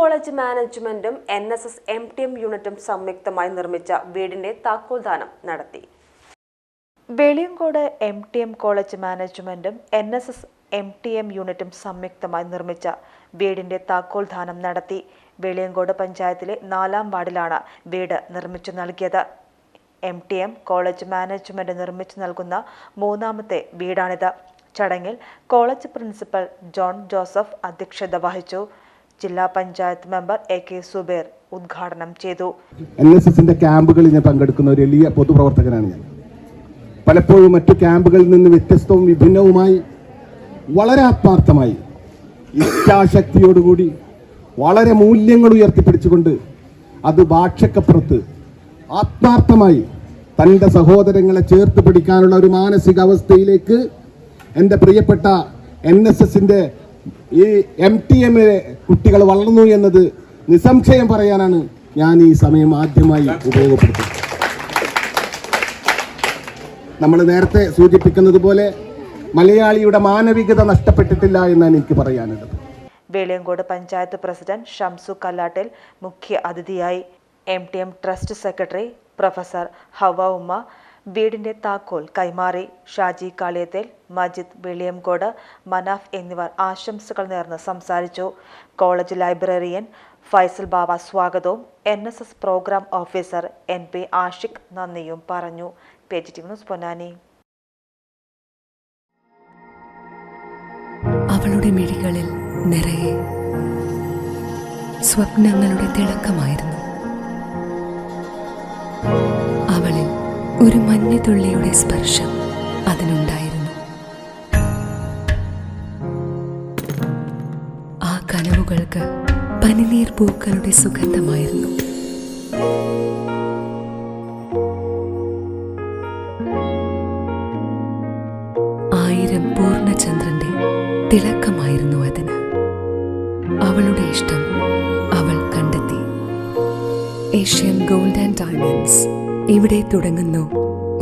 College മാനേജ്മെന്റും N S S M T M യൂണിറ്റും സംയുക്തമായി നിർമ്മിച്ച വീടിന്റെ താക്കോൽദാനം നടത്തി. Veliyankode M T M college മാനേജ്മെന്റും N S S M T M യൂണിറ്റും സംയുക്തമായി നിർമ്മിച്ച വീടിന്റെ താക്കോൽദാനം നടത്തി. വെളിയങ്കോട് പഞ്ചായത്തിലെ നാലാം വാർഡിലാണ് വീട് നിർമ്മിച്ചു നൽകിയത്. M T M college management നിർമ്മിച്ചു നൽകുന്ന മൂന്നാമത്തെ വീടാണിത്. ചടങ്ങിൽ കോളേജ് പ്രിൻസിപ്പൽ ജോൺ ജോസഫ് അധ്യക്ഷത വഹിച്ചു. ജില്ലാ panchayat member A K Zubair ഉദ്ഘാടനം ചെയ്തു. എൻ എസ് എസിന്റെ ക്യാമ്പുകളിൽ ഞാൻ പങ്കെടുക്കുന്ന ഒരു എളിയ പൊതുപ്രവർത്തകനാണ് ഞാൻ. പലപ്പോഴും മറ്റു ക്യാമ്പുകളിൽ നിന്ന് വ്യത്യസ്തവും വിഭിന്നവുമായി വളരെ ആത്മാർത്ഥമായി ഇച്ഛാശക്തിയോടുകൂടി വളരെ മൂല്യങ്ങൾ ഉയർത്തിപ്പിടിച്ചുകൊണ്ട് അത് ഭാഷക്കപ്പുറത്ത് ആത്മാർത്ഥമായി തന്റെ സഹോദരങ്ങളെ ചേർത്ത് പിടിക്കാനുള്ള ഒരു മാനസികാവസ്ഥയിലേക്ക് എന്റെ പ്രിയപ്പെട്ട എൻ എസ് എസിന്റെ ഈ എം ടി എമ്മിലെ കുട്ടികൾ വളർന്നു എന്നത് നിസ്സംശയം പറയാനാണ് ഞാൻ ഈ സമയം ആദ്യമായി ഉപയോഗപ്പെടുത്തുന്നത്. നമ്മൾ നേരത്തെ സൂചിപ്പിക്കുന്നത് പോലെ മലയാളിയുടെ മാനവികത നഷ്ടപ്പെട്ടിട്ടില്ല എന്നാണ് എനിക്ക് പറയാനുള്ളത്. വേളിയങ്കോട് പഞ്ചായത്ത് പ്രസിഡന്റ് ഷംസു കല്ലാട്ടിൽ മുഖ്യ അതിഥിയായി M T M trust secretary professor Hawa Umma വീടിന്റെ താക്കോൽ കൈമാറി. ഷാജി കാളിയത്തേൽ മജിദ് വെളിയംകോട് മനാഫ് എന്നിവർ ആശംസകൾ നേർന്ന് സംസാരിച്ചു. കോളേജ് ലൈബ്രറിയൻ ഫൈസൽ ബാബ സ്വാഗതവും. N S S programme officer N P Ashiq നന്ദിയും പറഞ്ഞു. Page news Ponnani. അവളുടെ മിഴികളിൽ നിറയെ സ്വപ്നങ്ങളുടെ തിളക്കമായിരുന്നു. അവളിൽ ഒരു മഞ്ഞുതുള്ളിയുടെ സ്പർശം അതിനുണ്ടായിരുന്നു. ആ കനവുകൾക്ക് പനിനീർ പൂക്കളുടെ സുഗന്ധമായിരുന്നു. ആയിരം പൂർണചന്ദ്രന്റെ തിളക്കമായിരുന്നു അതിന്. അവളുടെ ഇഷ്ടം അവൾ കണ്ടെത്തി. Asian gold and diamonds. ഇവിടെ തുടങ്ങുന്നു.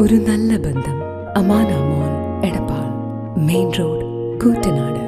ഒരു നല്ല ബന്ധം. അമാനാമോൻ എടപ്പാൾ. Main road Koottanad.